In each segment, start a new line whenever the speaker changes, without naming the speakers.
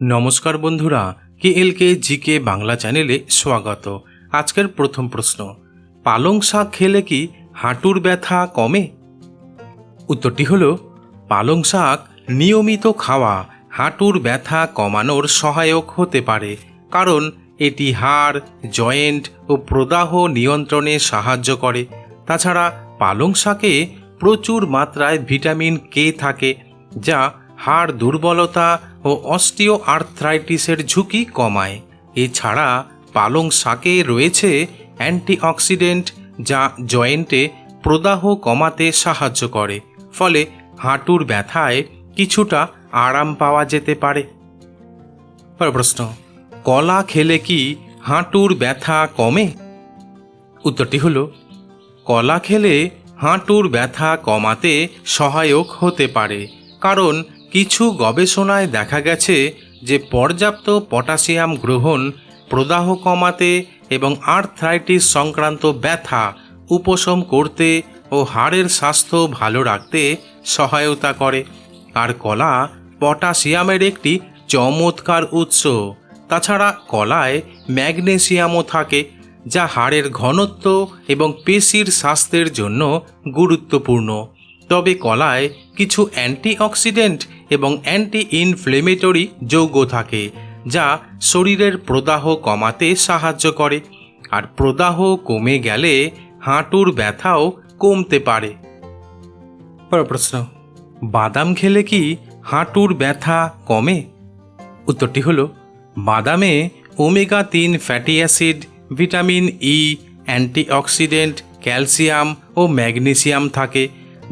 নমস্কার বন্ধুরা কে এল কে জি কে বাংলা চ্যানেলে স্বাগত। আজকের প্রথম প্রশ্ন, পালং শাক খেলে কি হাঁটুর ব্যথা কমে? উত্তরটি হল, পালং শাক নিয়মিত খাওয়া হাঁটুর ব্যথা কমানোর সহায়ক হতে পারে, কারণ এটি হাড়, জয়েন্ট ও প্রদাহ নিয়ন্ত্রণে সাহায্য করে। তাছাড়া পালং শাকে প্রচুর মাত্রায় ভিটামিন কে থাকে, যা হাড় দুর্বলতা ও অস্টিও আর্থ্রাইটিসের ঝুঁকি কমায়। এছাড়া পালং শাকে রয়েছে অ্যান্টিঅক্সিডেন্ট যা জয়েন্টে প্রদাহ কমাতে সাহায্য করে, ফলে হাঁটুর ব্যথায় কিছুটা আরাম পাওয়া যেতে পারে। প্রশ্ন, কলা খেলে কি হাঁটুর ব্যথা কমে? উত্তরটি হলো, কলা খেলে হাঁটুর ব্যথা কমাতে সহায়ক হতে পারে, কারণ কিছু গবেষণায় দেখা গেছে যে পর্যাপ্ত পটাশিয়াম গ্রহণ প্রদাহ কমাতে এবং আর্থ্রাইটিস সংক্রান্ত ব্যথা উপশম করতে ও হাড়ের স্বাস্থ্য ভালো রাখতে সহায়তা করে। আর কলা পটাশিয়ামের একটি চমৎকার উৎস। তাছাড়া কলায় ম্যাগনেসিয়ামও থাকে, যা হাড়ের ঘনত্ব এবং পেশির স্বাস্থ্যের জন্য গুরুত্বপূর্ণ। তবে কলায় কিছু অ্যান্টিঅক্সিডেন্ট এবং অ্যান্টি ইনফ্লেমেটরি যৌগ থাকে, যা শরীরের প্রদাহ কমাতে সাহায্য করে। আর প্রদাহ কমে গেলে হাঁটুর ব্যথাও কমতে পারে। প্রশ্ন, বাদাম খেলে কি হাঁটুর ব্যথা কমে? উত্তরটি হলো, বাদামে ওমেগা তিন fatty acid vitamin E antioxidant calcium ও ম্যাগনেসিয়াম থাকে।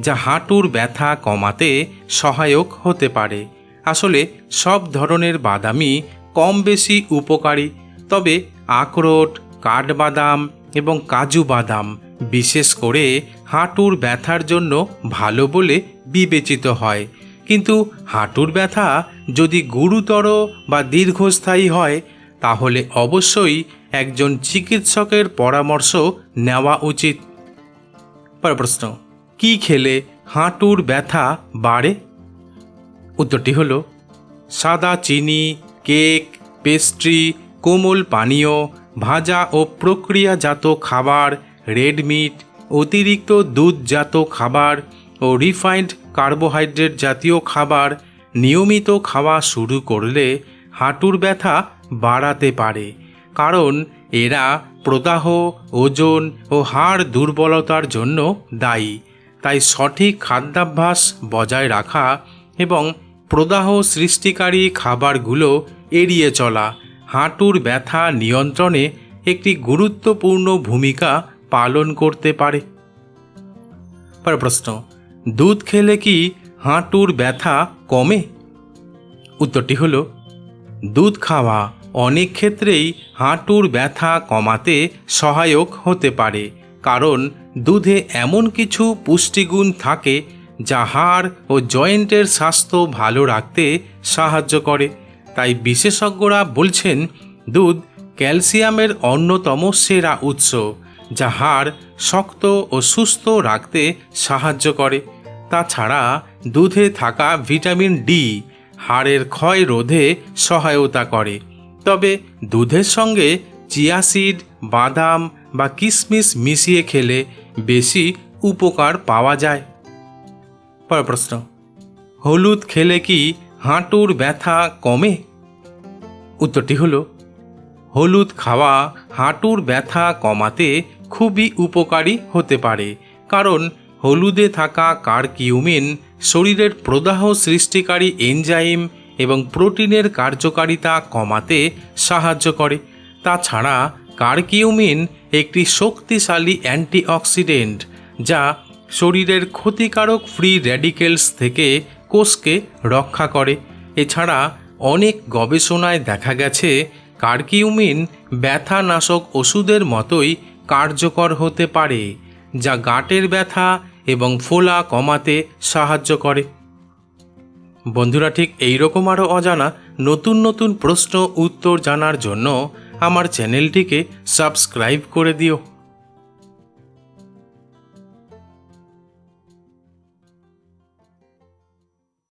যা হাঁটুর ব্যথা কমাতে সহায়ক হতে পারে। আসলে সব ধরনের বাদামই কম বেশি উপকারী, তবে আখরোট, কাঠবাদাম এবং কাজু বাদাম বিশেষ করে হাঁটুর ব্যথার জন্য ভালো বলে বিবেচিত হয়। কিন্তু হাঁটুর ব্যথা যদি গুরুতর বা দীর্ঘস্থায়ী হয়, তাহলে অবশ্যই একজন চিকিৎসকের পরামর্শ নেওয়া উচিত। প্রশ্ন। কি খেলে হাঁটুর ব্যথা বাড়ে? উত্তরটি হল, সাদা চিনি, কেক, পেস্ট্রি, কোমল পানীয়, ভাজা ও প্রক্রিয়াজাত খাবার, রেড মিট, অতিরিক্ত দুধজাত খাবার ও রিফাইন্ড কার্বোহাইড্রেট জাতীয় খাবার নিয়মিত খাওয়া শুরু করলে হাঁটুর ব্যথা বাড়াতে পারে। কারণ এরা প্রদাহ, ওজন ও হাড় দুর্বলতার জন্য দায়ী। তাই সঠিক খাদ্যাভ্যাস বজায় রাখা এবং প্রদাহ সৃষ্টিকারী খাবারগুলো এড়িয়ে চলা, হাঁটুর ব্যথা নিয়ন্ত্রণে একটি গুরুত্বপূর্ণ ভূমিকা পালন করতে পারে। প্রশ্ন, দুধ খেলে কি হাঁটুর ব্যথা কমে? উত্তরটি হল, দুধ খাওয়া অনেক ক্ষেত্রেই হাঁটুর ব্যথা কমাতে সহায়ক হতে পারে, কারণ দুধে এমন কিছু পুষ্টিগুণ থাকে যা হাড় ও জয়েন্টের স্বাস্থ্য ভালো রাখতে সাহায্য করে। তাই বিশেষজ্ঞরা বলছেন, দুধ ক্যালসিয়ামের অন্যতম সেরা উৎস, যা হাড় শক্ত ও সুস্থ রাখতে সাহায্য করে। তাছাড়া দুধে থাকা ভিটামিন ডি হাড়ের ক্ষয় রোধে সহায়তা করে। তবে দুধের সঙ্গে চিয়াসিড বাদাম বা কিশমিশ মিশিয়ে খেলে বেশি উপকার পাওয়া যায়। পরের প্রশ্ন, হলুদ খেলে কি হাঁটুর ব্যথা কমে? উত্তরটি হলো, হলুদ খাওয়া হাঁটুর ব্যথা কমাতে খুবই উপকারী হতে পারে, কারণ হলুদে থাকা কার্কিউমিন শরীরের প্রদাহ সৃষ্টিকারী এনজাইম এবং প্রোটিনের কার্যকারিতা কমাতে সাহায্য করে। তাছাড়া কার্কিউমিন একটি শক্তিশালী অ্যান্টিঅক্সিডেন্ট যা শরীরের ক্ষতিকারক ফ্রি র্যাডিকেলস থেকে কোষকে রক্ষা করে। এছাড়া অনেক গবেষণায় দেখা গেছে, কার্কিউমিন ব্যথানাশক ওষুধের মতোই কার্যকর হতে পারে, যা গাঁটের ব্যথা এবং ফোলা কমাতে সাহায্য করে। বন্ধুরা, ঠিক এই রকম আরও অজানা নতুন নতুন প্রশ্ন উত্তর জানার জন্য আমার চ্যানেলটিকে সাবস্ক্রাইব করে দিও।